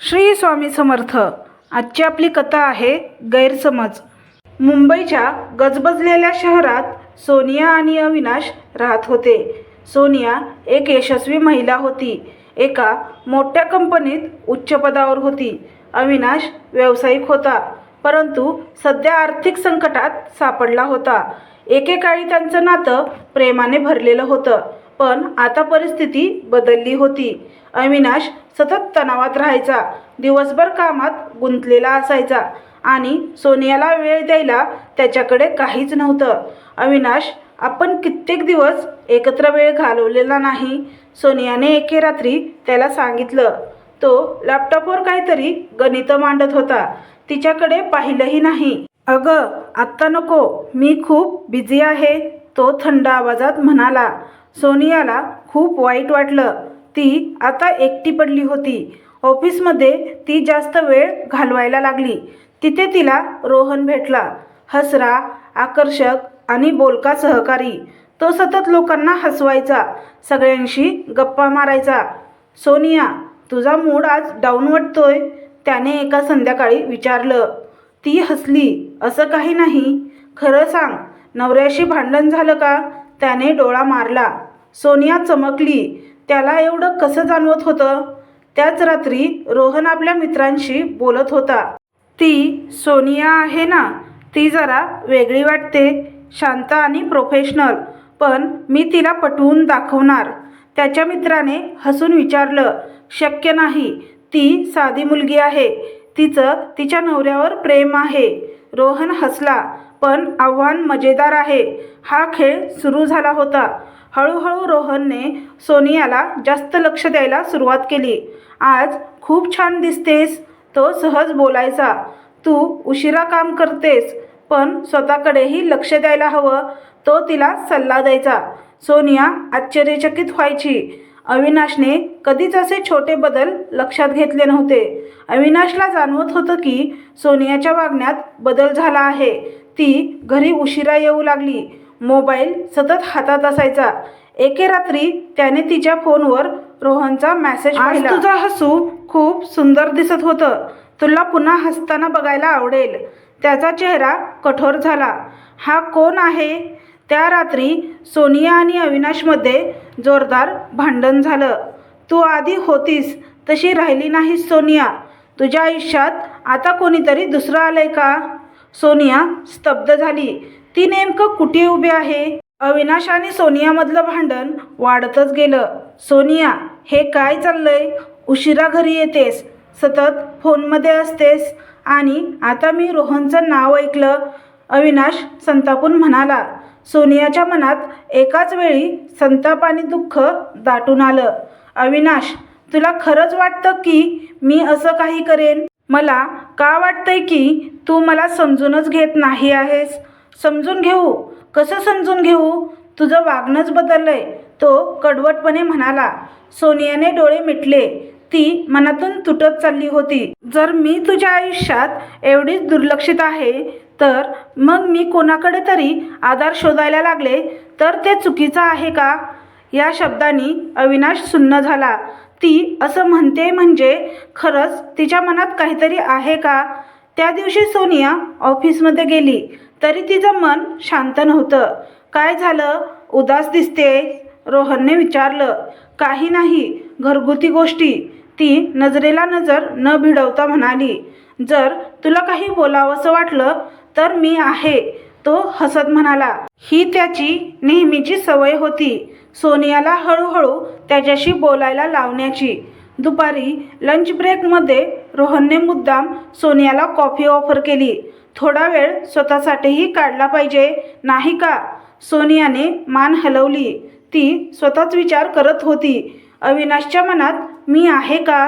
श्री स्वामी समर्थ. आजची आपली कथा आहे गैरसमज. मुंबईच्या गजबजलेल्या शहरात सोनिया आणि अविनाश राहत होते. सोनिया एक यशस्वी महिला होती. एका मोठ्या कंपनीत उच्च पदावर होती. अविनाश व्यावसायिक होता परंतु सध्या आर्थिक संकटात सापडला होता. एकेकाळी त्यांचं नातं प्रेमाने भरलेलं होतं. पण आता परिस्थिती बदलली होती. अविनाश सतत तणावात राहायचा. दिवसभर कामात गुंतलेला असायचा आणि सोनियाला वेळ द्यायला त्याच्याकडे काहीच नव्हतं. अविनाश आपण कित्येक दिवस एकत्र वेळ घालवलेला नाही. सोनियाने एके रात्री त्याला सांगितलं. तो लॅपटॉपवर काहीतरी गणितं मांडत होता. तिच्याकडे पाहिलंही नाही. अगं आत्ता नको. मी खूप बिझी आहे. तो थंड आवाजात म्हणाला. सोनियाला खूप वाईट वाटलं. ती आता एकटी पडली होती. ऑफिसमध्ये ती जास्त वेळ घालवायला लागली. तिथे तिला रोहन भेटला. हसरा आकर्षक आणि बोलका सहकारी. तो सतत लोकांना हसवायचा. सगळ्यांशी गप्पा मारायचा. सोनिया तुझा मूड आज डाऊन वाटतोय? त्याने एका संध्याकाळी विचारलं. ती हसली. असं काही नाही. खरं सांग नवऱ्याशी भांडण झालं का? त्याने डोळा मारला. सोनिया चमकली. त्याला एवढं कसं जाणवत होतं? त्याच रात्री रोहन आपल्या मित्रांशी बोलत होता. ती सोनिया आहे ना? ती जरा वेगळी वाटते शांत आणि प्रोफेशनल पण मी तिला पटवून दाखवणार. त्याच्या मित्राने हसून विचारलं. शक्य नाही. ती साधी मुलगी आहे. तिचं तिच्या नवऱ्यावर प्रेम आहे. रोहन हसला. पण आव्हान मजेदार आहे. हा खेळ सुरू झाला होता. हळूहळू रोहनने सोनियाला जास्त लक्ष द्यायला सुरुवात केली. आज खूप छान दिसतेस तो सहज बोलायचा. तू उशिरा काम करतेस पण स्वतःकडेही लक्ष द्यायला हवं तो तिला सल्ला द्यायचा सोनिया आश्चर्यचकित व्हायची. अविनाशने कधीच असे छोटे बदल लक्षात घेतले नव्हते. अविनाशला जाणवत होतं की सोनियाच्या वागण्यात बदल झाला आहे. ती घरी उशिरा येऊ लागली. मोबाईल सतत हातात असायचा. एके रात्री त्याने तिच्या फोनवर रोहनचा मेसेज पाहिला. तुझा हसू खूप सुंदर दिसत होतं. तुला पुन्हा हसताना बघायला आवडेल. त्याचा चेहरा कठोर झाला. हा कोण आहे? त्या रात्री सोनिया आणि अविनाशमध्ये जोरदार भांडण झालं. तू आधी होतीस तशी राहिली नाहीस सोनिया. तुझ्या आयुष्यात आता कोणीतरी दुसरं आलंय का? सोनिया स्तब्ध झाली. ती नेमकं कुठे उभी आहे? अविनाश आणि सोनियामधलं भांडण वाढतच गेलं. सोनिया हे काय चाललंय? उशिरा घरी येतेस सतत फोनमध्ये असतेस. आणि आता मी रोहनचं नाव ऐकलं. अविनाश संतापून म्हणाला सोनियाच्या मनात एकाच वेळी संताप आणि दुःख दाटून आलं. अविनाश तुला खरंच वाटतं की मी असं काही करेन? मला का वाटतंय की तू मला समजूनच घेत नाही आहेस? समजून घेऊ? कसं समजून घेऊ? तुझं वागणंच आहे तो कडवटपणे म्हणाला. सोनियाने डोळे मिटले. ती मनातून तुटत चालली होती. जर मी तुझ्या आयुष्यात एवढीच दुर्लक्षित आहे तर मग मी कोणाकडे तरी आधार शोधायला लागले? तर ते चुकीचं आहे का? या शब्दांनी अविनाश सुन्न झाला. ती असं म्हणते म्हणजे खरंच तिच्या मनात काहीतरी आहे का? त्या दिवशी सोनिया ऑफिसमध्ये गेली. तरी तिचं मन शांत नव्हतं. काय झालं? उदास दिसते रोहनने विचारलं. काही नाही घरगुती गोष्टी. ती नजरेला नजर न भिडवता म्हणाली जर तुला काही बोलावंसं वाटलं तर मी आहे तो हसत म्हणाला. ही त्याची नेहमीची सवय होती सोनियाला हळूहळू त्याच्याशी बोलायला लावण्याची. दुपारी लंच ब्रेकमध्ये रोहनने मुद्दाम सोनियाला कॉफी ऑफर केली. थोडा वेळ स्वतःसाठीही काढला पाहिजे. नाही का? सोनियाने मान हलवली. ती स्वतःच विचार करत होती. अविनाशच्या मनात मी आहे का?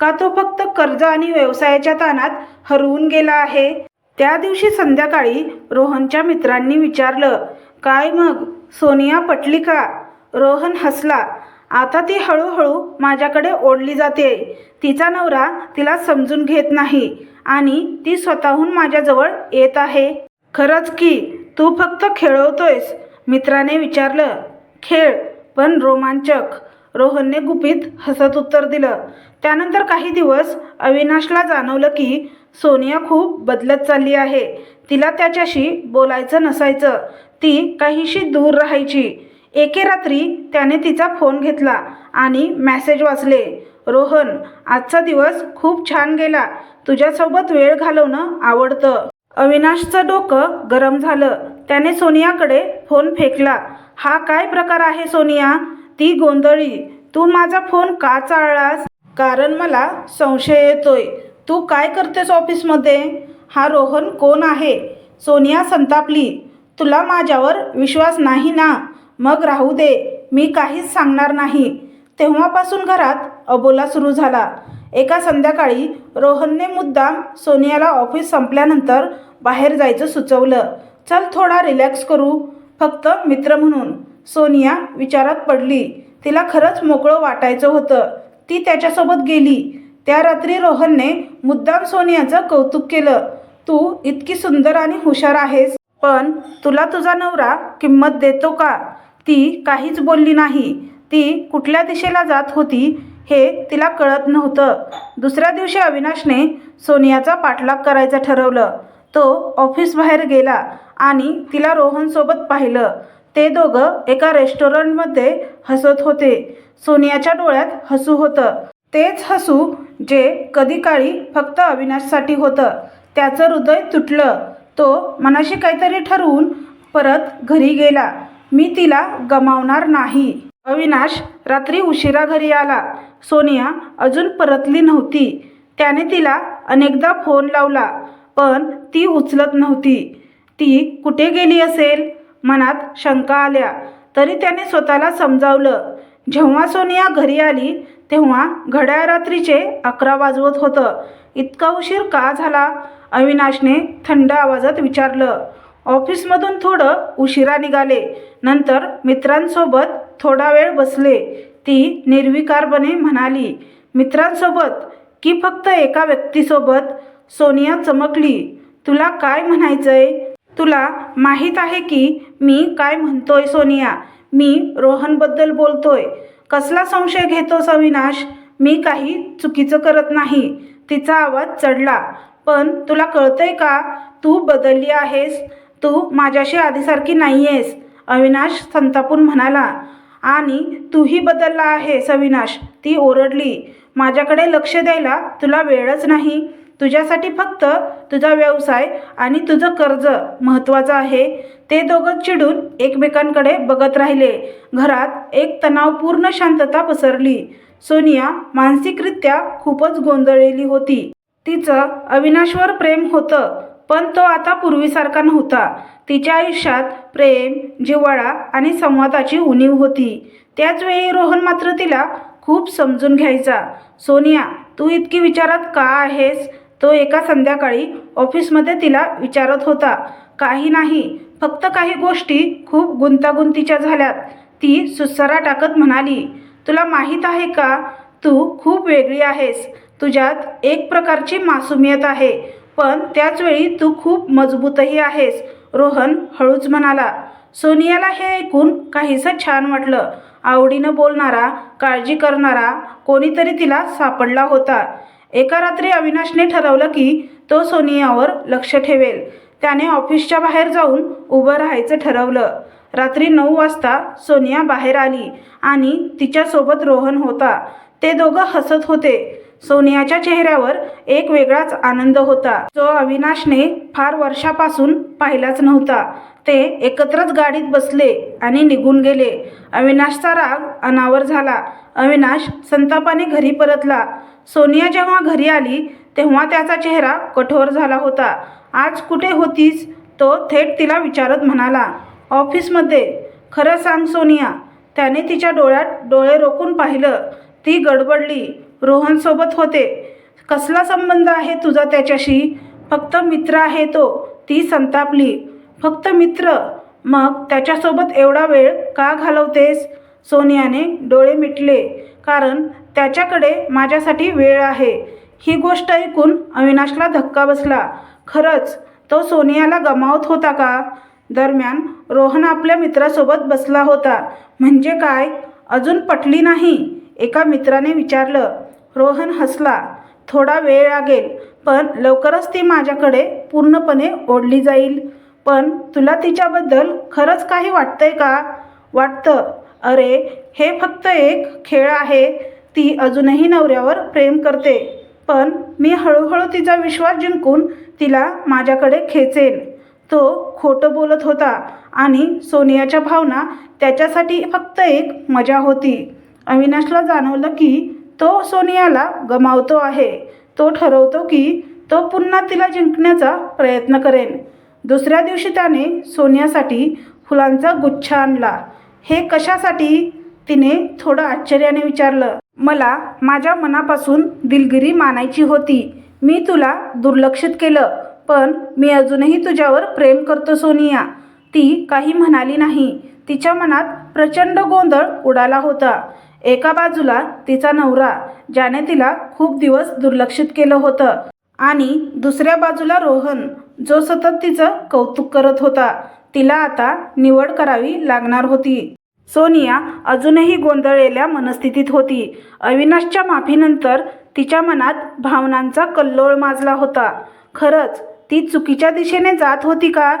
का तो फक्त कर्ज आणि व्यवसायाच्या ताणात हरवून गेला आहे? त्या दिवशी संध्याकाळी रोहनच्या मित्रांनी विचारलं काय मग? सोनिया पटली का? रोहन हसला. आता ती हळूहळू माझ्याकडे ओढली जाते. तिचा नवरा तिला समजून घेत नाही. आणि ती स्वतःहून माझ्याजवळ येत आहे. खरंच की तू फक्त खेळवतोयस मित्राने विचारलं. खेळ पण रोमांचक. रोहनने गुपित हसत उत्तर दिलं. त्यानंतर काही दिवस अविनाशला जाणवलं की सोनिया खूप बदलत चालली आहे. तिला त्याच्याशी बोलायचं नसायचं. ती काहीशी दूर राहायची. एके रात्री त्याने तिचा फोन घेतला आणि मॅसेज वाचले. रोहन आजचा दिवस खूप छान गेला. तुझ्यासोबत वेळ घालवणं आवडतं. अविनाशचं डोकं गरम झालं. त्याने सोनियाकडे फोन फेकला. हा काय प्रकार आहे सोनिया? ती गोंधळी. तू माझा फोन का चाळलास? कारण मला संशय येतोय. तू काय करतेस ऑफिसमध्ये? हा रोहन कोण आहे? सोनिया संतापली. तुला माझ्यावर विश्वास नाही ना? मग राहू दे. मी काहीच सांगणार नाही. तेव्हापासून घरात अबोला सुरू झाला. एका संध्याकाळी रोहनने मुद्दाम सोनियाला ऑफिस संपल्यानंतर बाहेर जायचं सुचवलं. चल थोडा रिलॅक्स करू फक्त मित्र म्हणून सोनिया विचारात पडली. तिला खरंच मोकळं वाटायचं होतं. ती त्याच्यासोबत गेली. त्या रात्री रोहनने मुद्दाम सोनियाचं कौतुक केलं. तू इतकी सुंदर आणि हुशार आहेस पण तुला तुझा नवरा किंमत देतो का? ती काहीच बोलली नाही. ती कुठल्या दिशेला जात होती हे तिला कळत नव्हतं. दुसऱ्या दिवशी अविनाशने सोनियाचा पाठलाग करायचं ठरवलं. तो ऑफिसबाहेर गेला आणि तिला रोहनसोबत पाहिलं. ते दोघं एका रेस्टॉरंटमध्ये हसत होते. सोनियाच्या डोळ्यात हसू होतं. तेच हसू जे कधी काळी फक्त अविनाशसाठी होतं. त्याचं हृदय तुटलं. तो मनाशी काहीतरी ठरवून परत घरी गेला. मी तिला गमावणार नाही. अविनाश रात्री उशिरा घरी आला. सोनिया अजून परतली नव्हती. त्याने तिला अनेकदा फोन लावला पण ती उचलत नव्हती. ती कुठे गेली असेल? मनात शंका आल्या. तरी त्याने स्वतःला समजावलं. जेव्हा सोनिया घरी आली तेव्हा घड्याळ रात्रीचे अकरा वाजवत होतं. इतका उशीर का झाला? अविनाशने थंड आवाजात विचारलं. ऑफिसमधून थोडं उशिरा निघाले. नंतर मित्रांसोबत थोडा वेळ बसले ती निर्विकारपणे म्हणाली मित्रांसोबत की फक्त एका व्यक्तीसोबत? सोनिया चमकली तुला काय म्हणायचंय? तुला माहीत आहे की मी काय म्हणतोय सोनिया? मी रोहनबद्दल बोलतोय. कसला संशय घेतोस अविनाश? मी काही चुकीचं करत नाही. तिचा आवाज चढला पण तुला कळतंय का? तू बदलली आहेस. तू माझ्याशी आधीसारखी नाही आहेस अविनाश संतापून म्हणाला आणि तूही बदलला आहेस अविनाश. ती ओरडली. माझ्याकडे लक्ष द्यायला तुला वेळच नाही. तुझ्यासाठी फक्त तुझा व्यवसाय आणि तुझं कर्ज महत्त्वाचं आहे. ते दोघं चिडून एकमेकांकडे बघत राहिले. घरात एक तणावपूर्ण शांतता पसरली. सोनिया मानसिकरित्या खूपच गोंधळलेली होती. तिचं अविनाशवर प्रेम होतं. पण तो आता पूर्वीसारखा नव्हता. तिच्या आयुष्यात प्रेम जिव्हाळा आणि संवादाची उणीव होती. त्याचवेळी रोहन मात्र तिला खूप समजून घ्यायचा. सोनिया तू इतकी विचारात का आहेस? तो एका संध्याकाळी ऑफिसमध्ये तिला विचारत होता. काही नाही. फक्त काही गोष्टी खूप गुंतागुंतीच्या झाल्यात. ती सुसरा टाकत म्हणाली तुला माहीत आहे का? तू खूप वेगळी आहेस. तुझ्यात एक प्रकारची मासूमियत आहे. पण त्याचवेळी तू खूप मजबूतही आहेस. रोहन हळूच म्हणाला सोनियाला हे ऐकून काहीसं छान वाटलं. आवडीनं बोलणारा काळजी करणारा कोणीतरी तिला सापडला होता. एका रात्री अविनाशने ठरवलं की तो सोनियावर लक्ष ठेवेल. त्याने ऑफिसच्या बाहेर जाऊन उभं राहायचं ठरवलं. रात्री नऊ वाजता सोनिया बाहेर आली आणि तिच्यासोबत रोहन होता. ते दोघं हसत होते. सोनियाच्या चेहऱ्यावर एक वेगळाच आनंद होता. जो अविनाशने फार वर्षापासून पाहिलाच नव्हता. ते एकत्रच गाडीत बसले आणि निघून गेले. अविनाशचा राग अनावर झाला. अविनाश संतापाने घरी परतला. सोनिया जेव्हा घरी आली तेव्हा त्याचा चेहरा कठोर झाला होता. आज कुठे होतीस? तो थेट तिला विचारत म्हणाला. ऑफिसमध्ये. खरं सांग सोनिया. त्याने तिच्या डोळ्यात डोळे रोखून पाहिलं. ती गडबडली. रोहनसोबत होते. कसला संबंध आहे तुझा त्याच्याशी? फक्त मित्र आहे तो ती संतापली. फक्त मित्र? मग त्याच्यासोबत एवढा वेळ का घालवतेस? सोनियाने डोळे मिटले. कारण त्याच्याकडे माझ्यासाठी वेळ आहे. ही गोष्ट ऐकून अविनाशला धक्का बसला. खरंच तो सोनियाला गमावत होता का? दरम्यान रोहन आपल्या मित्रासोबत बसला होता. म्हणजे काय? अजून पटली नाही. एका मित्राने विचारलं. रोहन हसला. थोडा वेळ लागेल पण लवकरच ती माझ्याकडे पूर्णपणे ओढली जाईल. पण तुला तिच्याबद्दल खरंच काही वाटतंय का? वाटतं. अरे हे फक्त एक खेळ आहे. ती अजूनही नवऱ्यावर प्रेम करते. पण मी हळूहळू तिचा विश्वास जिंकून तिला माझ्याकडे खेचेन. तो खोटं बोलत होता आणि सोनियाच्या भावना त्याच्यासाठी फक्त एक मजा होती. अविनाशला जाणवलं की तो सोनियाला गमावतो आहे. तो ठरवतो की तो पुन्हा तिला जिंकण्याचा प्रयत्न करेन. दुसऱ्या दिवशी त्याने सोनियासाठी फुलांचा गुच्छ आणला. हे कशासाठी? तिने थोडं आश्चर्याने विचारलं. मला माझ्या मनापासून दिलगिरी मानायची होती. मी तुला दुर्लक्षित केलं पण मी अजूनही तुझ्यावर प्रेम करतो सोनिया. ती काही म्हणाली नाही. तिच्या मनात प्रचंड गोंधळ उडाला होता. एका बाजूला तिचा नवरा ज्याने तिला खूप दिवस दुर्लक्षित केलं होतं. आणि दुसऱ्या बाजूला रोहन जो सतत तिचं कौतुक करत होता. तिला आता निवड करावी लागणार होती. सोनिया अजूनही गोंधळलेल्या मनस्थितीत होती. अविनाशच्या माफीनंतर तिच्या मनात भावनांचा कल्लोळ माजला होता. खरंच ती चुकीच्या दिशेने जात होती का?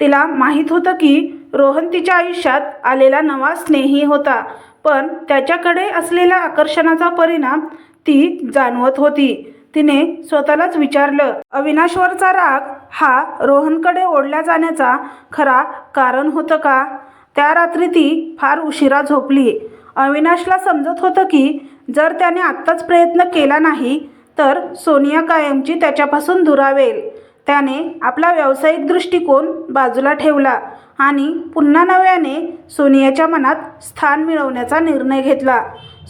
तिला माहीत होतं की रोहन तिच्या आयुष्यात आलेला नवा स्नेही होता. पण त्याच्याकडे असलेल्या आकर्षणाचा परिणाम ती जाणवत होती. तिने स्वतःलाच विचारलं अविनाशवरचा राग हा रोहनकडे ओढल्या जाण्याचा खरा कारण होतं का? त्या रात्री ती फार उशिरा झोपली. अविनाशला समजत होतं की जर त्याने आत्ताच प्रयत्न केला नाही तर सोनिया कायमची त्याच्यापासून दुरावेल. त्याने आपला व्यावसायिक दृष्टिकोन बाजूला ठेवला. आणि पुन्हा नव्याने सोनियाच्या मनात स्थान मिळवण्याचा निर्णय घेतला.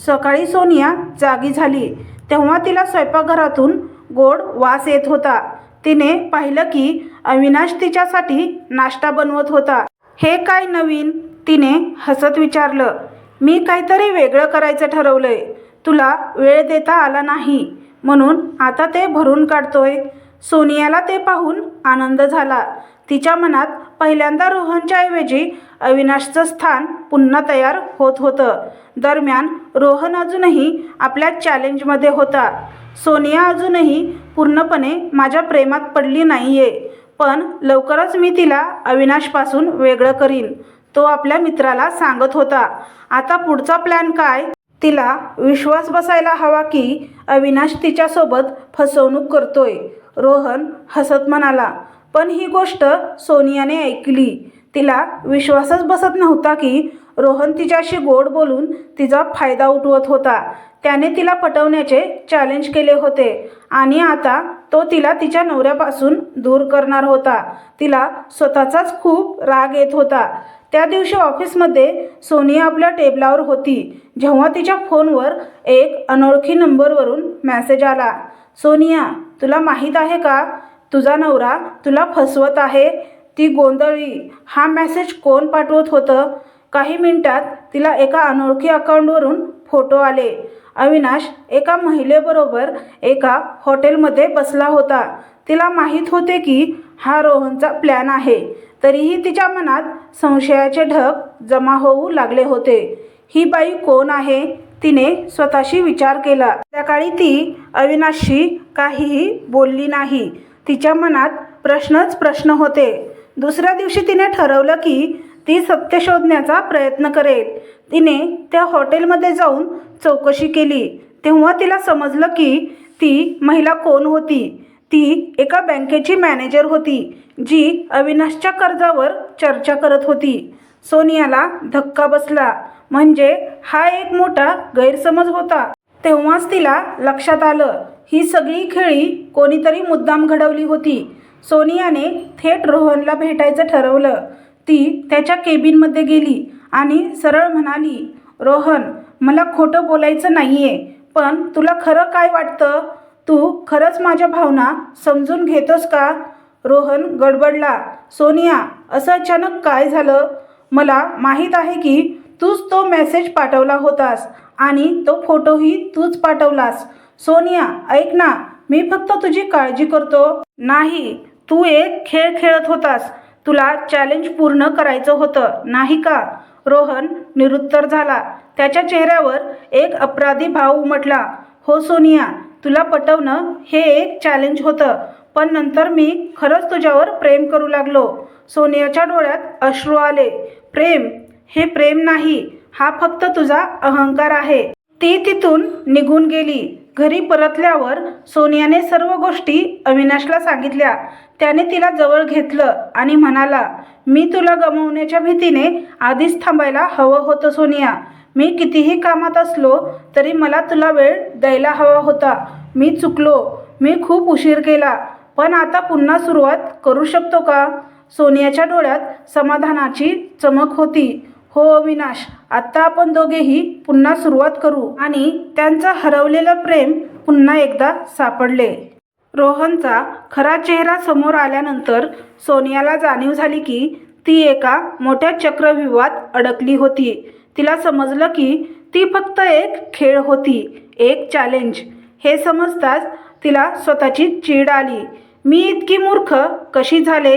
सकाळी सोनिया जागी झाली. तेव्हा तिला स्वयंपाकघरातून गोड वास येत होता. तिने पाहिलं की अविनाश तिच्यासाठी नाश्ता बनवत होता. हे काय नवीन? तिने हसत विचारलं. मी काहीतरी वेगळं करायचं ठरवलंय. तुला वेळ देता आला नाही. म्हणून आता ते भरून काढतोय. सोनियाला ते पाहून आनंद झाला. तिच्या मनात पहिल्यांदा रोहनच्या ऐवजी अविनाशचं स्थान पुन्हा तयार होत होतं. दरम्यान रोहन अजूनही आपल्या चॅलेंजमध्ये होता. सोनिया अजूनही पूर्णपणे माझ्या प्रेमात पडली नाही आहे पण लवकरच मी तिला अविनाशपासून वेगळं करीन तो आपल्या मित्राला सांगत होता. आता पुढचा प्लॅन काय? तिला विश्वास बसायला हवा की अविनाश तिच्यासोबत फसवणूक करतोय. रोहन हसत म्हणाला पण ही गोष्ट सोनियाने ऐकली. तिला विश्वासच बसत नव्हता की रोहन तिच्याशी गोड बोलून तिचा फायदा उठवत होता. त्याने तिला पटवण्याचे चॅलेंज केले होते आणि आता तो तिला तिच्या नवऱ्यापासून दूर करणार होता. तिला स्वतःचाच खूप राग येत होता. त्या दिवशी ऑफिसमध्ये सोनिया आपल्या टेबलावर होती. जेव्हा तिच्या फोनवर एक अनोळखी नंबरवरून मॅसेज आला. सोनिया तुला माहीत आहे का? तुझा नवरा तुला फसवत आहे? ती गोंधळी हा मॅसेज कोण पाठवत होतं? काही मिनिटात तिला एका अनोळखी अकाउंटवरून फोटो आले. अविनाश एका महिलेबरोबर एका हॉटेलमध्ये बसला होता. तिला माहीत होते की हा रोहनचा प्लॅन आहे. तरीही तिच्या मनात संशयाचे ढग जमा होऊ लागले होते. ही बाई कोण आहे? तिने स्वतःशी विचार केला. त्याकाळी ती अविनाशशी काहीही बोलली नाही. तिच्या मनात प्रश्नच प्रश्न होते. दुसऱ्या दिवशी तिने ठरवलं की ती सत्य शोधण्याचा प्रयत्न करेल. तिने त्या हॉटेलमध्ये जाऊन चौकशी केली. तेव्हा तिला समजलं की ती महिला कोण होती? ती एका बँकेची मॅनेजर होती जी अविनाशच्या कर्जावर चर्चा करत होती. सोनियाला धक्का बसला. म्हणजे हा एक मोठा गैरसमज होता. तेव्हाच तिला लक्षात आलं ही सगळी खेळी कोणीतरी मुद्दाम घडवली होती. सोनियाने थेट रोहनला भेटायचं ठरवलं. ती त्याच्या केबिनमध्ये गेली आणि सरळ म्हणाली रोहन मला खोटं बोलायचं नाही आहे पण तुला खरं काय वाटतं? तू खरंच माझ्या भावना समजून घेतोस का? रोहन गडबडला सोनिया असं अचानक काय झालं? मला माहीत आहे की तूच तो मेसेज पाठवला होतास आणि तो फोटोही तूच पाठवलास. सोनिया ऐक ना मी फक्त तुझी काळजी करतो. नाही तू एक खेळ खेळत होतास. तुला चॅलेंज पूर्ण करायचं होतं नाही का? रोहन निरुत्तर झाला. त्याच्या चेहऱ्यावर एक अपराधी भाव उमटला. हो सोनिया तुला पटवणं हे एक चॅलेंज होतं पण नंतर मी खरंच तुझ्यावर प्रेम करू लागलो. सोनियाच्या डोळ्यात अश्रू आले. प्रेम हे प्रेम नाही हा फक्त तुझा अहंकार आहे. ती तिथून निघून गेली. घरी परतल्यावर सोनियाने सर्व गोष्टी अविनाशला सांगितल्या. त्याने तिला जवळ घेतलं आणि म्हणाला मी तुला गमावण्याच्या भीतीने आधीच थांबायला हवं होतं सोनिया. मी कितीही कामात असलो तरी मला तुला वेळ द्यायला हवा होता. मी चुकलो. मी खूप उशीर केला. पण आता पुन्हा सुरुवात करू शकतो का? सोनियाच्या डोळ्यात समाधानाची चमक होती. हो अविनाश आत्ता आपण दोघेही पुन्हा सुरुवात करू. आणि त्यांचं हरवलेलं प्रेम पुन्हा एकदा सापडले. रोहनचा खरा चेहरा समोर आल्यानंतर सोनियाला जाणीव झाली की ती एका मोठ्या चक्रव्यूहात अडकली होती. तिला समजलं की ती फक्त एक खेळ होती एक चॅलेंज हे समजताच तिला स्वतःची चीड आली. मी इतकी मूर्ख कशी झाले?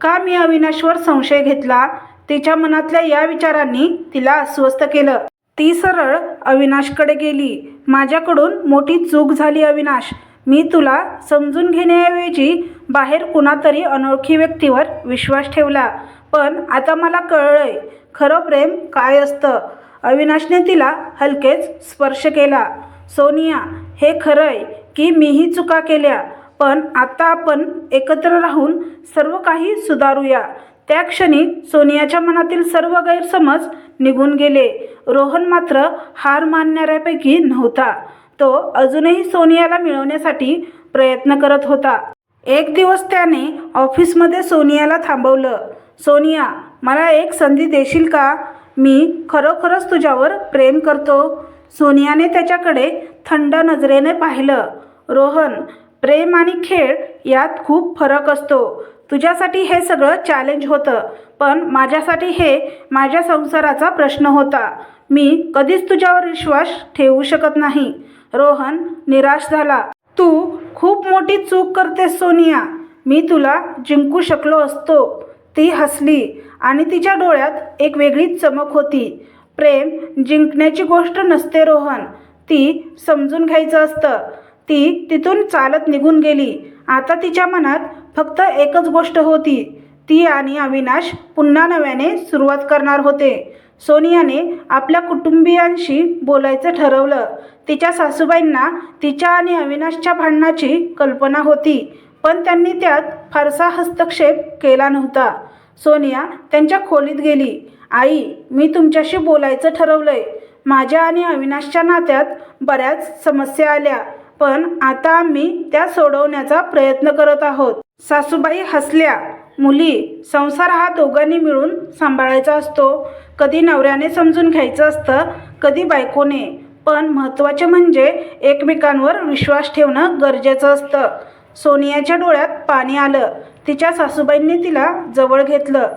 का मी अविनाशवर संशय घेतला? तिच्या मनातल्या या विचारांनी तिला अस्वस्थ केलं. ती सरळ अविनाशकडे गेली. माझ्याकडून मोठी चूक झाली अविनाश. मी तुला समजून घेण्याऐवजी बाहेर कुणातरी अनोळखी व्यक्तीवर विश्वास ठेवला. पण आता मला कळलंय खरं प्रेम काय असतं? अविनाशने तिला हलकेच स्पर्श केला. सोनिया हे खरंय की मीही चुका केल्या पण आता आपण एकत्र राहून सर्व काही सुधारूया. त्या क्षणी सोनियाच्या मनातील सर्व गैरसमज निघून गेले. रोहन मात्र हार मानणाऱ्यापैकी नव्हता. तो अजूनही सोनियाला मिळवण्यासाठी प्रयत्न करत होता. एक दिवस त्याने ऑफिसमध्ये सोनियाला थांबवलं. सोनिया मला एक संधी देशील का? मी खरोखरच तुझ्यावर प्रेम करतो. सोनियाने त्याच्याकडे थंड नजरेने पाहिलं. रोहन प्रेम आणि खेळ यात खूप फरक असतो. तुझ्यासाठी हे सगळं चॅलेंज होतं पण माझ्यासाठी हे माझ्या संसाराचा प्रश्न होता. मी कधीच तुझ्यावर विश्वास ठेवू शकत नाही. रोहन निराश झाला. तू खूप मोठी चूक करतेस सोनिया. मी तुला जिंकू शकलो असतो. ती हसली आणि तिच्या डोळ्यात एक वेगळीच चमक होती. प्रेम जिंकण्याची गोष्ट नसते रोहन. ती समजून घ्यायचं असतं. ती तिथून चालत निघून गेली. आता तिच्या मनात फक्त एकच गोष्ट होती. ती आणि अविनाश पुन्हा नव्याने सुरुवात करणार होते. सोनियाने आपल्या कुटुंबियांशी बोलायचं ठरवलं. तिच्या सासूबाईंना तिच्या आणि अविनाशच्या भांडणाची कल्पना होती पण त्यांनी त्यात फारसा हस्तक्षेप केला नव्हता. सोनिया त्यांच्या खोलीत गेली. आई मी तुमच्याशी बोलायचं ठरवलंय. माझ्या आणि अविनाशच्या नात्यात बऱ्याच समस्या आल्या पण आता आम्ही त्या सोडवण्याचा प्रयत्न करत आहोत. सासूबाई हसल्या. मुली संसार हा दोघांनी मिळून सांभाळायचा असतो. कधी नवऱ्याने समजून घ्यायचं असतं कधी बायकोने. पण महत्त्वाचे म्हणजे एकमेकांवर विश्वास ठेवणं गरजेचं असतं. सोनियाच्या डोळ्यात पाणी आलं. तिच्या सासूबाईंनी तिला जवळ घेतलं.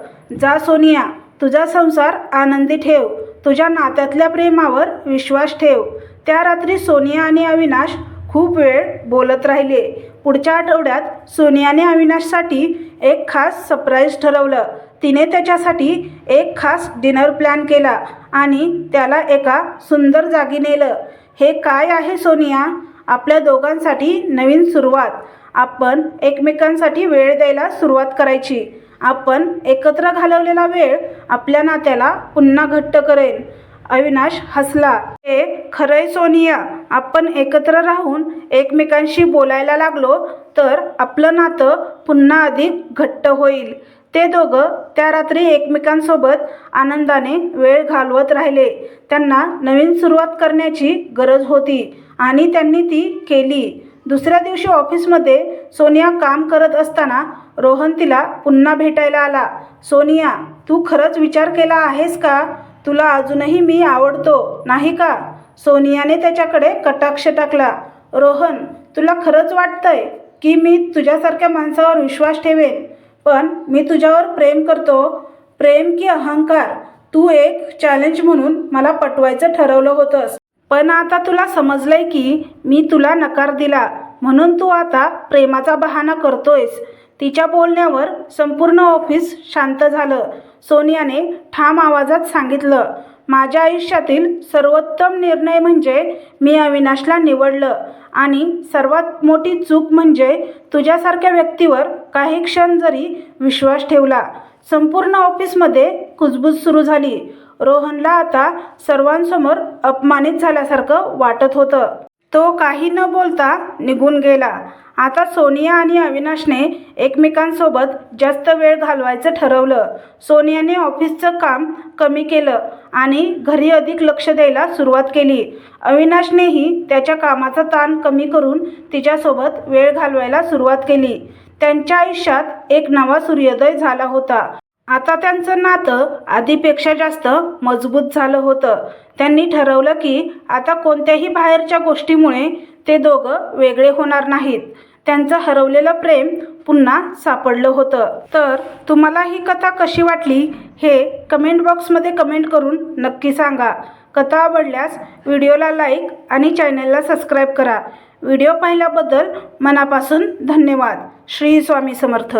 जा सोनिया तुझा संसार आनंदी ठेव. तुझ्या नात्यातल्या प्रेमावर विश्वास ठेव. त्या रात्री सोनिया आणि अविनाश खूप वेळ बोलत राहिले. पुढच्या आठवड्यात सोनियाने अविनाशसाठी एक खास सरप्राईज ठरवलं. तिने त्याच्यासाठी एक खास डिनर प्लॅन केला आणि त्याला एका सुंदर जागी नेलं. हे काय आहे सोनिया? आपल्या दोघांसाठी नवीन सुरुवात. आपण एकमेकांसाठी वेळ द्यायला सुरुवात करायची. आपण एकत्र घालवलेला वेळ आपल्या नात्याला पुन्हा घट्ट करेल अविनाश हसला. हे खरंय सोनिया आपण एकत्र राहून एकमेकांशी बोलायला लागलो तर आपलं नातं पुन्हा अधिक घट्ट होईल. ते दोघं त्या रात्री एकमेकांसोबत आनंदाने वेळ घालवत राहिले. त्यांना नवीन सुरुवात करण्याची गरज होती आणि त्यांनी ती केली. दुसऱ्या दिवशी ऑफिसमध्ये सोनिया काम करत असताना रोहन तिला पुन्हा भेटायला आला. सोनिया तू खरंच विचार केला आहेस का? तुला अजूनही मी आवडतो नाही का? सोनियाने त्याच्याकडे कटाक्ष टाकला. रोहन तुला खरंच वाटतंय की मी तुझ्यासारख्या माणसावर विश्वास ठेवेन? पण मी तुझ्यावर प्रेम करतो. प्रेम की अहंकार. तू एक चॅलेंज म्हणून मला पटवायचं ठरवलं होतंस. पण आता तुला समजलंय की मी तुला नकार दिला. म्हणून तू आता प्रेमाचा बहाणा करतोयस. तिच्या बोलण्यावर संपूर्ण ऑफिस शांत झालं. सोनियाने ठाम आवाजात सांगितलं माझ्या आयुष्यातील सर्वोत्तम निर्णय म्हणजे मी अविनाशला निवडलं आणि सर्वात मोठी चूक म्हणजे तुझ्यासारख्या व्यक्तीवर काही क्षण जरी विश्वास ठेवला संपूर्ण ऑफिसमध्ये कुजबूज सुरू झाली. रोहनला आता सर्वांसमोर अपमानित झाल्यासारखं वाटत होतं. तो काही न बोलता निघून गेला. आता सोनिया आणि अविनाशने एकमेकांसोबत जास्त वेळ घालवायचं ठरवलं. सोनियाने ऑफिसचं काम कमी केलं आणि घरी अधिक लक्ष द्यायला सुरुवात केली. अविनाशनेही त्याच्या कामाचा ताण कमी करून तिच्यासोबत वेळ घालवायला सुरुवात केली. त्यांच्या आयुष्यात एक नवा सूर्योदय झाला होता. आता त्यांचं नातं आधीपेक्षा जास्त मजबूत झालं होतं. त्यांनी ठरवलं की आता कोणत्याही बाहेरच्या गोष्टीमुळे ते दोघं वेगळे होणार नाहीत. त्यांचं हरवलेलं प्रेम पुन्हा सापडलं होतं. तर तुम्हाला ही कथा कशी वाटली हे कमेंट बॉक्समध्ये कमेंट करून नक्की सांगा. कथा आवडल्यास व्हिडिओला लाईक आणि चॅनलला सबस्क्राईब करा. व्हिडिओ पाहिल्याबद्दल मनापासून धन्यवाद. श्री स्वामी समर्थ.